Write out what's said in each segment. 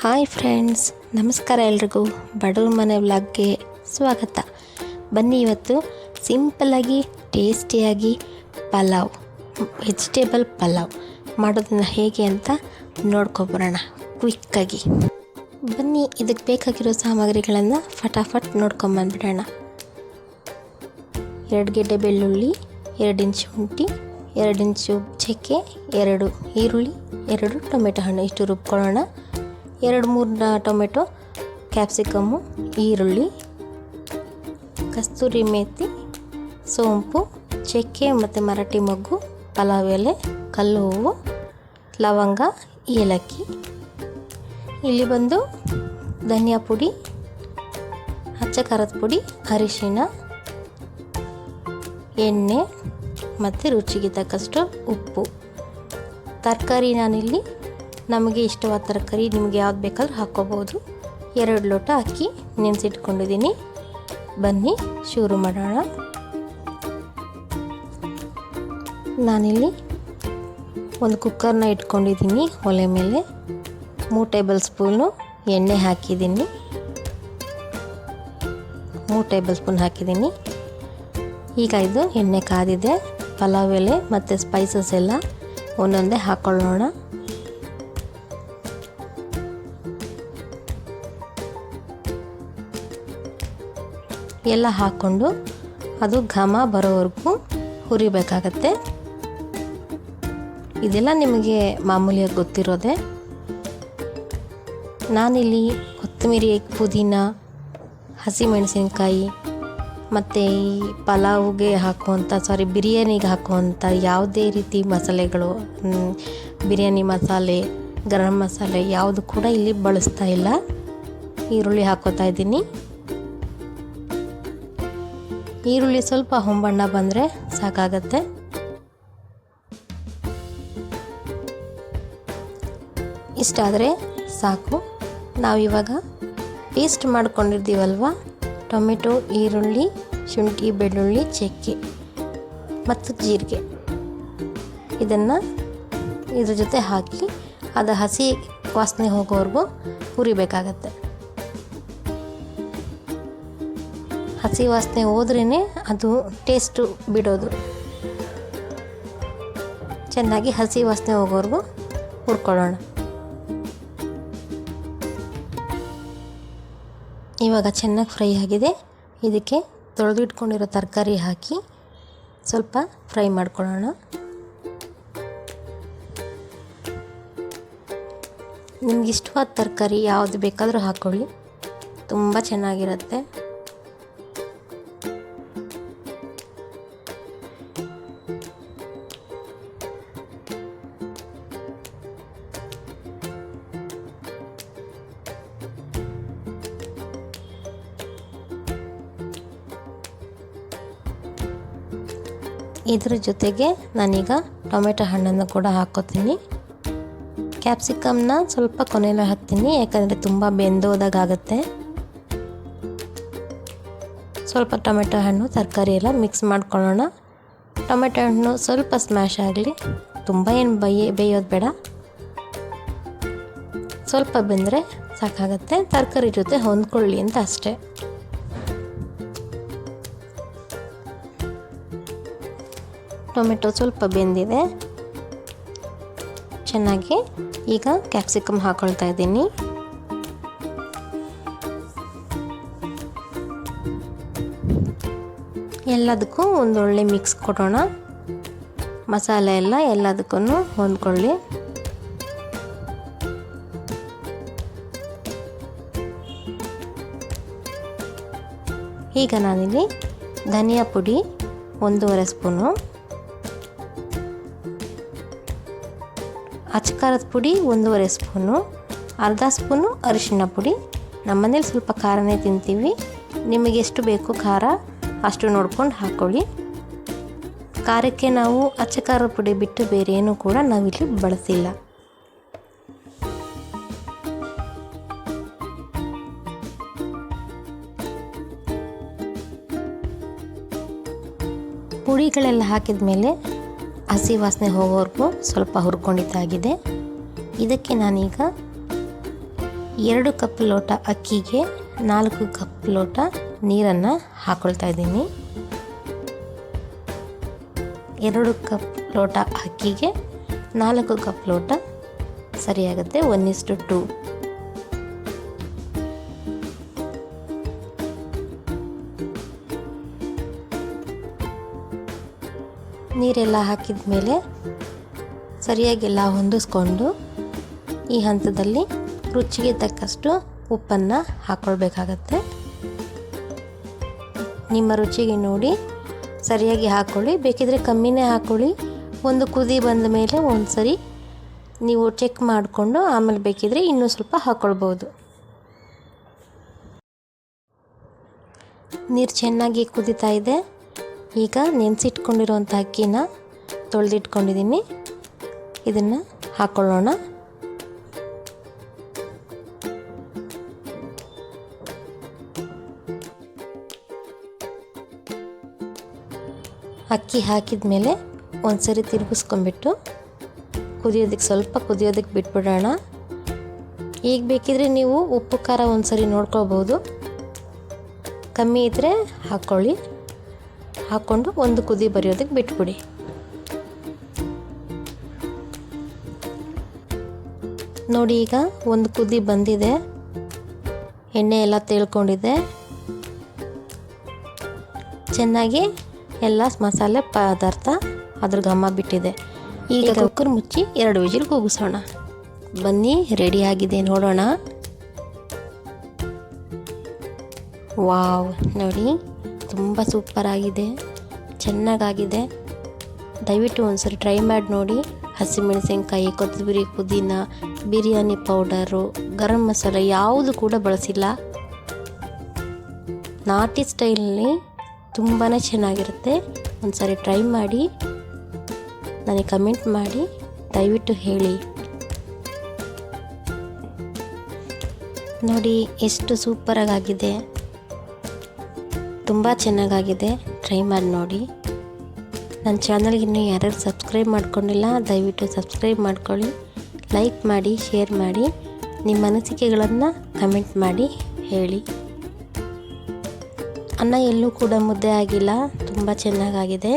Hi friends, ನಮಸ್ಕಾರ ಎಲ್ರಿಗೂ. ಬಡವ್ರ ಮನೆ ವ್ಲಾಗ್ಗೆ ಸ್ವಾಗತ. ಬನ್ನಿ ಇವತ್ತು ಸಿಂಪಲ್ಲಾಗಿ ಟೇಸ್ಟಿಯಾಗಿ ಪಲಾವ್ ವೆಜಿಟೇಬಲ್ ಪಲಾವ್ ಮಾಡೋದನ್ನ ಹೇಗೆ ಅಂತ ನೋಡ್ಕೊಬರೋಣ ಕ್ವಿಕ್ಕಾಗಿ ಬನ್ನಿ, ಇದಕ್ಕೆ ಬೇಕಾಗಿರೋ ಸಾಮಗ್ರಿಗಳನ್ನು ಫಟಾಫಟ್ ನೋಡ್ಕೊಂಬಂದ್ಬಿಡೋಣ. ಎರಡು ಗೆಡ್ಡೆ ಬೆಳ್ಳುಳ್ಳಿ, ಎರಡು ಇಂಚು ಶುಂಠಿ, ಎರಡು ಇಂಚು ಚಕ್ಕೆ, ಎರಡು ಈರುಳ್ಳಿ, ಎರಡು ಟೊಮೆಟೊ ಹಣ್ಣು ಇಷ್ಟು ರುಬ್ಕೊಳ್ಳೋಣ. ಎರಡು ಮೂರು ಟೊಮೆಟೊ, ಕ್ಯಾಪ್ಸಿಕಮ್ಮು, ಈರುಳ್ಳಿ, ಕಸ್ತೂರಿ ಮೇಥಿ ಸೋಂಪು, ಚಕ್ಕೆ ಮತ್ತು ಮರಾಠಿ ಮೊಗ್ಗು, ಪಲಾವ್ ಎಲೆ, ಕಲ್ಲು ಹೂವು, ಲವಂಗ, ಏಲಕ್ಕಿ. ಇಲ್ಲಿ ಬಂದು ಧನಿಯಾ ಪುಡಿ, ಹಚ್ಚ ಖಾರದ ಪುಡಿ ಅರಿಶಿನ ಎಣ್ಣೆ ಮತ್ತು ರುಚಿಗೆ ತಕ್ಕಷ್ಟು ಉಪ್ಪು. ತರಕಾರಿ ನಾನಿಲ್ಲಿ ನಮಗೆ ಇಷ್ಟವಾದ ತರಕಾರಿ ನಿಮಗೆ ಯಾವ್ದು ಬೇಕಾದ್ರೂ ಹಾಕ್ಕೋಬೋದು. ಎರಡು ಲೋಟ ಅಕ್ಕಿ ನೆನೆಸಿಟ್ಕೊಂಡಿದ್ದೀನಿ. ಬನ್ನಿ, ಶುರು ಮಾಡೋಣ. ನಾನಿಲ್ಲಿ ಒಂದು ಕುಕ್ಕರ್ನ ಇಟ್ಕೊಂಡಿದ್ದೀನಿ ಒಲೆ ಮೇಲೆ. ಮೂರು ಟೇಬಲ್ ಸ್ಪೂನು ಎಣ್ಣೆ ಹಾಕಿದ್ದೀನಿ. ಮೂರು ಟೇಬಲ್ ಸ್ಪೂನ್ ಹಾಕಿದ್ದೀನಿ. ಈಗ ಇದು ಎಣ್ಣೆ ಕಾದಿದೆ. ಪಲಾವ್ ಎಲೆ ಮತ್ತು ಸ್ಪೈಸಸ್ ಎಲ್ಲ ಒಂದೊಂದೇ ಹಾಕ್ಕೊಳ್ಳೋಣ ಎಲ್ಲ ಹಾಕ್ಕೊಂಡು ಅದು ಘಮ ಬರೋವರೆಗೂ ಹುರಿಬೇಕಾಗತ್ತೆ. ಇದೆಲ್ಲ ನಿಮಗೆ ಮಾಮೂಲಿಯಾಗಿ ಗೊತ್ತಿರೋದೆ. ನಾನಿಲ್ಲಿ ಕೊತ್ತಂಬರಿ ಪುದೀನ, ಹಸಿಮೆಣಸಿನ್ಕಾಯಿ ಮತ್ತು ಈ ಪಲಾವ್ಗೆ ಹಾಕುವಂಥ ಸಾರಿ ಬಿರಿಯಾನಿಗೆ ಹಾಕುವಂಥ ಯಾವುದೇ ರೀತಿ ಮಸಾಲೆಗಳು ಬಿರಿಯಾನಿ ಮಸಾಲೆ, ಗರಂ ಮಸಾಲೆ ಯಾವುದು ಕೂಡ ಇಲ್ಲಿ ಬಳಸ್ತಾ ಇಲ್ಲ. ಈರುಳ್ಳಿ ಹಾಕೋತಾ ಇದ್ದೀನಿ. ಈರುಳ್ಳಿ ಸ್ವಲ್ಪ ಹೊಂಬಣ್ಣ ಬಂದರೆ ಸಾಕಾಗತ್ತೆ. ಇಷ್ಟಾದರೆ ಸಾಕು. ನಾವಿವಾಗ ಪೇಸ್ಟ್ ಮಾಡ್ಕೊಂಡಿರ್ತೀವಲ್ವ? ಟೊಮೆಟೊ, ಈರುಳ್ಳಿ, ಶುಂಠಿ, ಬೆಳ್ಳುಳ್ಳಿ, ಚಕ್ಕೆ ಮತ್ತು ಜೀರಿಗೆ. ಇದನ್ನು ಇದ್ರ ಜೊತೆ ಹಾಕಿ ಅದು ಹಸಿ ವಾಸನೆ ಹೋಗೋವರೆಗೂ ಹುರಿಬೇಕಾಗತ್ತೆ. ಹಸಿ ವಾಸನೆ ಹೋದ್ರೇ ಅದು ಟೇಸ್ಟು ಬಿಡೋದು. ಚೆನ್ನಾಗಿ ಹಸಿ ವಾಸನೆ ಹೋಗೋವರೆಗೂ ಹುರ್ಕೊಳ್ಳೋಣ. ಇವಾಗ ಚೆನ್ನಾಗಿ ಫ್ರೈ ಆಗಿದೆ. ಇದಕ್ಕೆ ತೊಳೆದಿಟ್ಕೊಂಡಿರೋ ತರಕಾರಿ ಹಾಕಿ ಸ್ವಲ್ಪ ಫ್ರೈ ಮಾಡ್ಕೊಳ್ಳೋಣ. ನಿಮ್ಗೆ ಇಷ್ಟವಾದ ತರಕಾರಿ ಯಾವುದು ಬೇಕಾದರೂ ಹಾಕ್ಕೊಳ್ಳಿ ತುಂಬ ಚೆನ್ನಾಗಿರುತ್ತೆ. ಇದ್ರ ಜೊತೆಗೆ ನಾನೀಗ ಟೊಮೆಟೊ ಹಣ್ಣನ್ನು ಕೂಡ ಹಾಕೋತೀನಿ ಕ್ಯಾಪ್ಸಿಕಮ್ನ ಸ್ವಲ್ಪ ಕೊನೆಯಲ್ಲಿ ಹಾಕ್ತೀನಿ, ಯಾಕಂದರೆ ತುಂಬ ಬೆಂದೋದಾಗುತ್ತೆ ಸ್ವಲ್ಪ ಟೊಮೆಟೊ ಹಣ್ಣು, ತರಕಾರಿ ಎಲ್ಲ ಮಿಕ್ಸ್ ಮಾಡ್ಕೊಳ್ಳೋಣ. ಟೊಮೆಟೊ ಹಣ್ಣು ಸ್ವಲ್ಪ ಸ್ಮ್ಯಾಶ್ ಆಗಲಿ, ತುಂಬ ಏನು ಬೇಯ, ಬೇಯೋದು ಬೇಡ. ಸ್ವಲ್ಪ ಬೆಂದರೆ ಸಾಕಾಗುತ್ತೆ, ತರಕಾರಿ ಜೊತೆ ಹೊಂದ್ಕೊಳ್ಳಿ ಅಂತ ಅಷ್ಟೇ. ಟೊಮೆಟೊ ಸ್ವಲ್ಪ ಬೆಂದಿದೆ. ಚೆನ್ನಾಗಿ ಈಗ ಕ್ಯಾಪ್ಸಿಕಮ್ ಹಾಕೊಳ್ತಾ ಇದ್ದೀನಿ. ಎಲ್ಲದಕ್ಕೂ ಒಂದೊಳ್ಳೆ ಮಿಕ್ಸ್ ಕೊಡೋಣ. ಮಸಾಲೆ ಎಲ್ಲ ಎಲ್ಲದಕ್ಕೂ ಹೊಂದ್ಕೊಳ್ಳಿ. ಈಗ ನಾನಿಲ್ಲಿ ಧನಿಯಾ ಪುಡಿ ಒಂದೂವರೆ ಸ್ಪೂನು. ಅಚ್ಚಕಾರದ ಪುಡಿ ಒಂದೂವರೆ ಸ್ಪೂನು, ಅರ್ಧ ಸ್ಪೂನು ಅರಿಶಿಣ ಪುಡಿ. ನಮ್ಮನೇಲಿ ಸ್ವಲ್ಪ ಖಾರನೇ ತಿಂತೀವಿ. ನಿಮಗೆ ಎಷ್ಟು ಬೇಕು ಖಾರ ಅಷ್ಟು ನೋಡ್ಕೊಂಡು ಹಾಕ್ಕೊಳ್ಳಿ ಖಾರಕ್ಕೆ ನಾವು ಅಚ್ಚಕಾರದ ಪುಡಿ ಬಿಟ್ಟು ಬೇರೆ ಏನೂ ಕೂಡ ನಾವಿಲ್ಲಿ ಬಳಸಿಲ್ಲ. ಪುಡಿಗಳೆಲ್ಲ ಹಾಕಿದ ಮೇಲೆ ಹಸಿ ವಾಸನೆ ಹೋಗೋವರೆಗೂ ಸ್ವಲ್ಪ ಹುರ್ಕೊಂಡಿದ್ದಾಗಿದೆ. ಇದಕ್ಕೆ ನಾನೀಗ ಎರಡು ಕಪ್ ಲೋಟ ಅಕ್ಕಿಗೆ ನಾಲ್ಕು ಕಪ್ ಲೋಟ ನೀರನ್ನು ಹಾಕ್ಕೊಳ್ತಾ ಇದ್ದೀನಿ. ಎರಡು ಕಪ್ ಲೋಟ ಅಕ್ಕಿಗೆ ನಾಲ್ಕು ಕಪ್ ಲೋಟ ಸರಿಯಾಗುತ್ತೆ ಒನ್ ಇಸ್ಟು ಟು. ನೀರೆಲ್ಲ ಹಾಕಿದ ಮೇಲೆ ಸರಿಯಾಗೆಲ್ಲ ಹೊಂದಿಸ್ಕೊಂಡು ಈ ಹಂತದಲ್ಲಿ ರುಚಿಗೆ ತಕ್ಕಷ್ಟು ಉಪ್ಪನ್ನು ಹಾಕ್ಕೊಳ್ಬೇಕಾಗತ್ತೆ ನಿಮ್ಮ ರುಚಿಗೆ ನೋಡಿ ಸರಿಯಾಗಿ ಹಾಕ್ಕೊಳ್ಳಿ ಬೇಕಿದ್ರೆ ಕಮ್ಮಿನೇ ಹಾಕ್ಕೊಳ್ಳಿ ಒಂದು ಕುದಿ ಬಂದ ಮೇಲೆ ಒಂದು ಸರಿ ನೀವು ಚೆಕ್ ಮಾಡಿಕೊಂಡು ಆಮೇಲೆ ಬೇಕಿದ್ರೆ ಇನ್ನೂ ಸ್ವಲ್ಪ ಹಾಕ್ಕೊಳ್ಬೋದು ನೀರು ಚೆನ್ನಾಗಿ ಕುದೀತಾ ಇದೆ. ಈಗ ನೆನೆಸಿಟ್ಕೊಂಡಿರೋಂಥ ಅಕ್ಕಿನ ತೊಳೆದಿಟ್ಕೊಂಡಿದ್ದೀನಿ. ಇದನ್ನು ಹಾಕ್ಕೊಳ್ಳೋಣ ಅಕ್ಕಿ ಹಾಕಿದ ಮೇಲೆ ಒಂದು ಸರಿ ತಿರುಗಿಸ್ಕೊಂಬಿಟ್ಟು ಕುದಿಯೋದಕ್ಕೆ ಸ್ವಲ್ಪ ಕುದಿಯೋದಕ್ಕೆ ಬಿಟ್ಬಿಡೋಣ. ಈಗ ಬೇಕಿದ್ರೆ ನೀವು ಉಪ್ಪು ಖಾರ ಒಂದು ಸರಿ ನೋಡ್ಕೋಬೋದು ಕಮ್ಮಿ ಇದ್ದರೆ ಹಾಕ್ಕೊಳ್ಳಿ. ಹಾಕ್ಕೊಂಡು ಒಂದು ಕುದಿ ಬರೆಯೋದಕ್ಕೆ ಬಿಟ್ಬಿಡಿ. ನೋಡಿ ಈಗ ಒಂದು ಕುದಿ ಬಂದಿದೆ. ಎಣ್ಣೆ ಎಲ್ಲ ತೇಳ್ಕೊಂಡಿದೆ. ಚೆನ್ನಾಗಿ ಎಲ್ಲ ಮಸಾಲೆ ಪದಾರ್ಥ ಅದ್ರ ಘಮ ಬಿಟ್ಟಿದೆ. ಈಗ ಕುಕ್ಕರ್ ಮುಚ್ಚಿ ಎರಡು ವಿಜಿಲ್ ಕೂಗಿಸೋಣ. ಬನ್ನಿ ರೆಡಿ ಆಗಿದೆ ನೋಡೋಣ. ವಾವ್ ನೋಡಿ. ತುಂಬ ಸೂಪರ್ ಆಗಿದೆ ಚೆನ್ನಾಗಾಗಿದೆ. ದಯವಿಟ್ಟು ಒಂದ್ಸರಿ ಟ್ರೈ ಮಾಡಿ ನೋಡಿ. ಹಸಿಮೆಣಸಿನ್ಕಾಯಿ, ಕೊತ್ತಂಬರಿ ಪುದೀನ, ಬಿರಿಯಾನಿ ಪೌಡರು, ಗರಂ ಮಸಾಲೆ ಯಾವುದು ಕೂಡ ಬಳಸಿಲ್ಲ. ನಾಟಿ ಸ್ಟೈಲಲ್ಲಿ ತುಂಬಾ ಚೆನ್ನಾಗಿರುತ್ತೆ. ಒಂದ್ಸರಿ ಟ್ರೈ ಮಾಡಿ. ನನಗೆ ಕಮೆಂಟ್ ಮಾಡಿ. ದಯವಿಟ್ಟು ಹೇಳಿ. ನೋಡಿ, ಎಷ್ಟು ಸೂಪರಾಗಿದೆ ತುಂಬ ಚೆನ್ನಾಗಾಗಿದೆ. ಟ್ರೈ ಮಾಡಿ ನೋಡಿ. ನನ್ನ ಚಾನಲ್ಗೆ ಇನ್ನೂ ಯಾರ್ಯಾರು ಸಬ್ಸ್ಕ್ರೈಬ್ ಮಾಡ್ಕೊಂಡಿಲ್ಲ, ದಯವಿಟ್ಟು ಸಬ್ಸ್ಕ್ರೈಬ್ ಮಾಡ್ಕೊಳ್ಳಿ. ಲೈಕ್ ಮಾಡಿ ಶೇರ್ ಮಾಡಿ. ನಿಮ್ಮ ಅನಿಸಿಕೆಗಳನ್ನು ಕಮೆಂಟ್ ಮಾಡಿ ಹೇಳಿ. ಅನ್ನ ಎಲ್ಲೂ ಕೂಡ ಮುದ್ದೆ ಆಗಿಲ್ಲ, ತುಂಬ ಚೆನ್ನಾಗಾಗಿದೆ.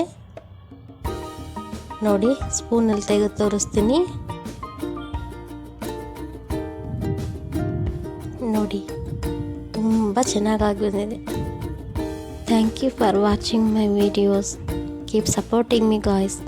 ನೋಡಿ ಸ್ಪೂನಲ್ಲಿ ತೆಗೆದು ತೋರಿಸ್ತೀನಿ. ನೋಡಿ, ತುಂಬ ಚೆನ್ನಾಗಿ Thank you for watching my videos. Keep supporting me guys.